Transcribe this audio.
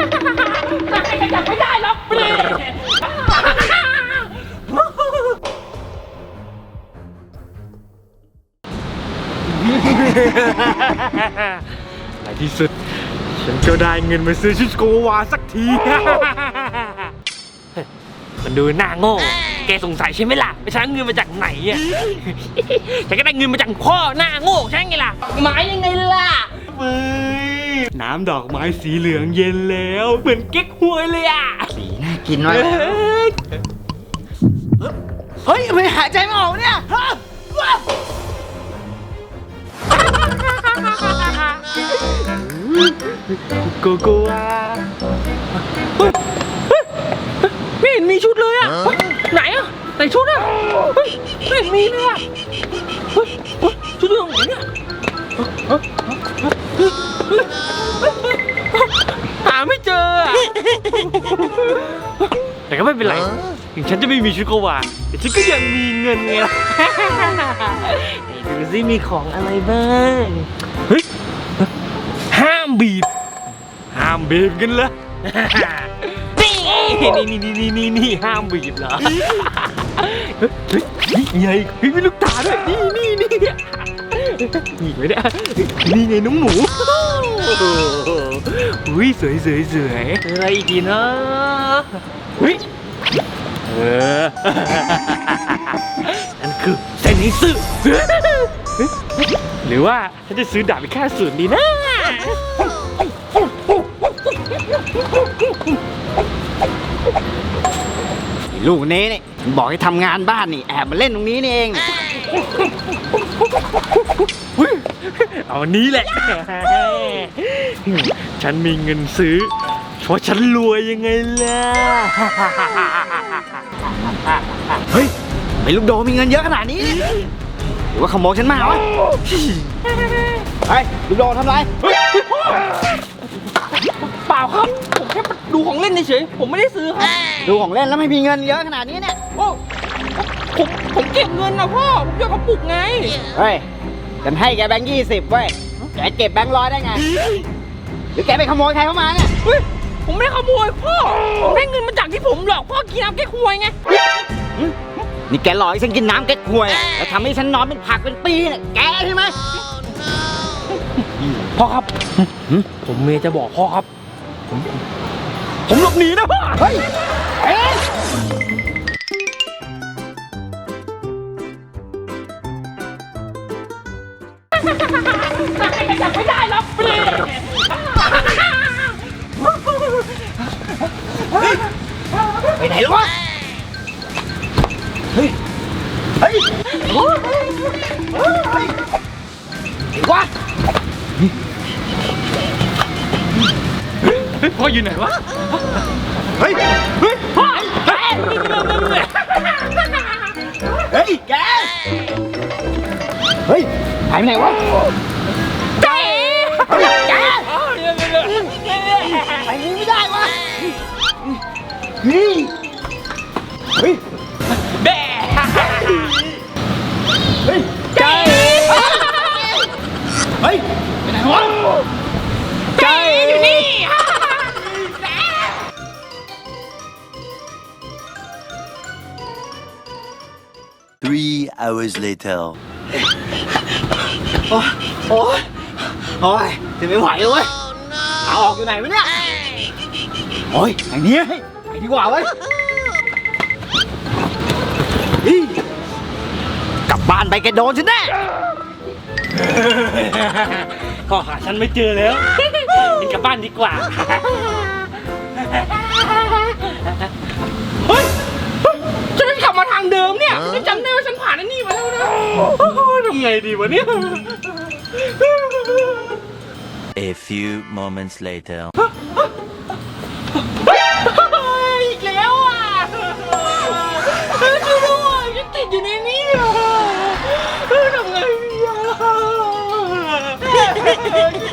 จับไม่ได้หรอกเปลี่ยในที่สุด ฉันก็ได้เงินมาซื้อชุดโกวาสักที มันดูหน้าโง่ แกสงสัยใช่ไหมล่ะไปฉันเอาเงินมาจากไหนอะ ฉันก็ได้เงินมาจากพ่อหน้าโง่ใช่ไงล่ะ หมายยังไงล่ะเฮ้ยน้ำดอกไม้สีเหลืองเย็นแล้ว เหมือนเก๊กฮวยเลยอะสีน่ากินมากเฮ้ยเฮ้ยไม่หายใจไม่ออกเนี่ยฮะว้าวโกโกวาไม่เห็นมีชุดเลยอะเฮ้ยไหนอะไหนชุดอะเฮ้ยไม่เห็นมีเลยอะเฮ้ยเฮ้ยชุดอยู่ตรงไหนเนี่ย หาไม่เจออะแต่ก็ไม่เป็นไร ถึงฉันจะไม่มีชุดโกวาแต่ฉันก็ยังมีเงินไงล่ะ ไหนดูสิมีของอะไรบ้าง เฮ้ย ห้ามบีบ ห้ามบีบกันเหรอ นี่นี่นี่นี่นี่นี่ห้ามบีบเหรอ เฮ้ยเฮ้ยนี่ไงเฮ้ยมีลูกตาด้วย นี่นี่นี่ นี่ไว้เนี่ยนี่ไงน้องหมูอุ้ยสวยสวยสวยอะไรอีกดีเนาะเฮ้ยเออนั่นคือเซนิสึหรือว่าฉันจะซื้อดาบไปฆ่าสูตรดีนะ ลูกนี้นี่มันบอกให้ทำงานบ้านนี่แอบมาเล่นตรงนี้นี่เองเอาอันนี้แหละ ฉันมีเงินซื้อ เพราะฉันรวยยังไงล่ะ เฮ้ยไม่ลูกโดมีเงินเยอะขนาดนี้เนี่ยหรือว่าขโมยฉันมาวะเฮ้ยลูกโดทำไร เปล่าครับผมแค่ ดูของเล่นเฉยๆผมไม่ได้ซื้อครับดูของเล่นแล้วไม่มีเงินเยอะขนาดนี้เนี่ย โอ้ผมผมเก็บเงินนะพ่อผมจะกระปุกไงเฮ้ยฉันให้แกแบงค์ยี่สิบเว้ยแกเก็บแบงค์ร้อยได้ไง หรือแกไปขโมยใครเข้ามาเนี่ยเฮ้ยผมไม่ได้ขโมยพ่อ ผมได้เงินมาจากที่ผมหลอกพ่อกินน้ำแก้ควยไง นี่แกหลอกให้ฉันกินน้ำแก๊กควยอะแล้วทำให้ฉันนอนเป็นผักเป็นปีเนี่ยแกใช่ไหมพ่อครับ ผมเมย์จะบอกพ่อครับ ผมผมหลบหนีนะพ่อเฮ้ยเอ๊ะจับไม่ได้หรอกเปลี่ยไปไหนแล้ววะ เฮ้ย เฮ้ย เฮ้ย เฮ้ยวะ พ่ออยู่ไหนวะ เฮ้ย เฮ้ยพ่อเฮ้ยเฮ้ยแก เฮ้ยหายไปไหนวะเจ๊แกไปนี้ไม่ได้วะเฮ้ยเฮ้ย Three hours later. โอ้ยโอ้ยโอ้ยจะไม่ไหวเลยเว้ยเอาออกอยู่ไหนวะเนี่ยโอ้ยอย่างนี้ไปดีกว่าเว้ยเฮ้ยกลับบ้านไปแกโดนฉันแน่พ่อหาฉันไม่เจอแล้วงั้นกลับบ้านดีกว่า ไงดีวะเนี่ย A few moments later อีกแล้วอะคือระหว่างที่ติดอยู่ในนี้อะทำไงดีอะ